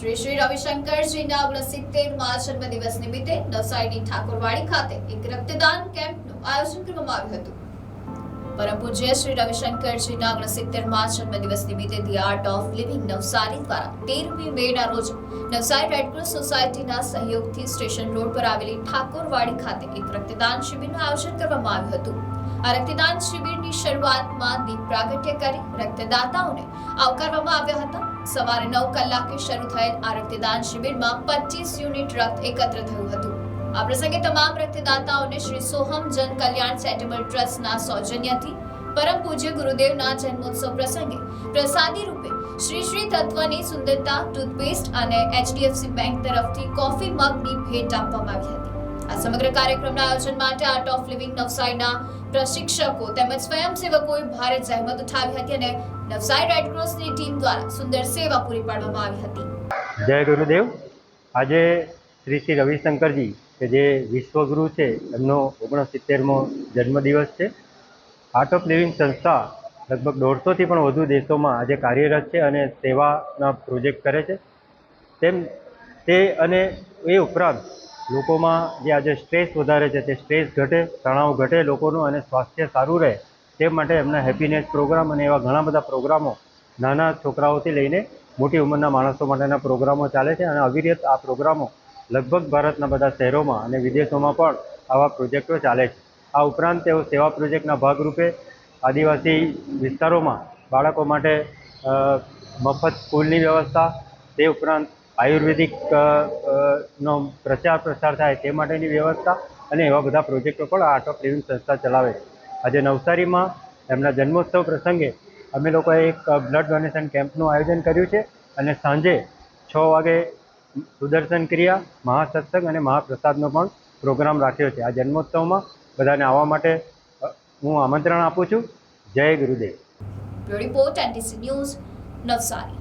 શ્રી શ્રી રવિશંકરજીના ઓગણસિત્તેરમા જન્મદિવસ નિમિત્તે નવસારીની ઠાકોરવાડી ખાતે એક રક્તદાન કેમ્પનું આયોજન કરવામાં આવ્યું હતું. પરમ પૂજ્ય શ્રી રવિશંકરજીના ઓગણસિત્તેરમા જન્મદિવસ નિમિત્તે the art of living Navsari દ્વારા તેરમી મેના રોજ નવસારી રેડક્રોસ સોસાયટીના સહયોગથી સ્ટેશન રોડ પર આવેલી ઠાકોરવાડી ખાતે એક રક્તદાન શિબિરનું આયોજન કરવામાં આવ્યું હતું. આ રક્તદાન શિબિરની શરૂઆતમાં દીપ પ્રાગટ્ય કરી રક્તદાતાઓને આવકારવામાં આવ્યા હતા. સવારે નવ કલાકે શરૂ થયેલ આ રક્તદાન શિબિરમાં પચીસ યુનિટ રક્ત એકત્ર થયું હતું. આ પ્રસંગે તમામ રક્તદાતાઓને શ્રી સોહમ જન કલ્યાણ ચેરિટેબલ ટ્રસ્ટના સૌજન્યથી પરમ પૂજ્ય ગુરુદેવના જન્મોત્સવ પ્રસંગે પ્રસાદી રૂપે શ્રી શ્રી તત્વની સુંદરતા, ટૂથપેસ્ટ અને એચડીએફસી બેંક તરફથી કોફી મગની ભેટ આપવામાં આવી હતી. આ સમગ્ર કાર્યક્રમના આયોજન માટે આર્ટ ઓફ લિવિંગ નવસારીના પ્રશિક્ષકો તેમજ સ્વયંસેવકોએ ભારે જહેમત ઉઠાવી હતી અને નવસારી રેડક્રોસની ટીમ દ્વારા સુંદર સેવા પૂરી પાડવામાં આવી હતી. જય ગુરુદેવ. આજે શ્રી શ્રી રવિશંકરજી, કે જે વિશ્વગુરુ છે, એમનો ઓગણસિત્તેરમો જન્મદિવસ છે. આર્ટ ઓફ લિવિંગ સંસ્થા લગભગ દોઢસોથી પણ વધુ દેશોમાં આજે કાર્યરત છે અને સેવાના પ્રોજેક્ટ કરે છે. તેમ તે અને એ ઉપરાંત લોકોમાં જે આજે સ્ટ્રેસ વધારે છે, તે સ્ટ્રેસ ઘટે, તણાવ ઘટે લોકોનું અને સ્વાસ્થ્ય સારું રહે, તે માટે એમના હેપીનેસ પ્રોગ્રામ અને એવા ઘણા બધા પ્રોગ્રામો નાના છોકરાઓથી લઈને મોટી ઉંમરના માણસો માટેના પ્રોગ્રામો ચાલે છે અને અવિરત આ પ્રોગ્રામો લગભગ ભારતના બધા શહેરોમાં અને વિદેશોમાં પણ આવા પ્રોજેક્ટો ચાલે છે. આ ઉપરાંત તેઓ સેવા પ્રોજેક્ટના ભાગરૂપે આદિવાસી વિસ્તારોમાં બાળકો માટે મફત સ્કૂલની વ્યવસ્થા, તે ઉપરાંત આયુર્વેદિક નો પ્રચાર પ્રસાર થાય તે માટેની વ્યવસ્થા અને એવા બધા પ્રોજેક્ટો પણ આર્ટ ઓફ લિવિંગ સંસ્થા ચલાવે છે. આજે નવસારીમાં એમના જન્મોત્સવ પ્રસંગે અમે લોકોએ એક બ્લડ ડોનેશન કેમ્પનું આયોજન કર્યું છે અને સાંજે છ વાગે સુદર્શન ક્રિયા, મહાસત્સંગ અને મહાપ્રસાદનો પણ પ્રોગ્રામ રાખ્યો છે. આ જન્મોત્સવમાં બધાને આવવા માટે હું આમંત્રણ આપું છું. જય ગુરુદેવ. Report, N T C news, Navsari.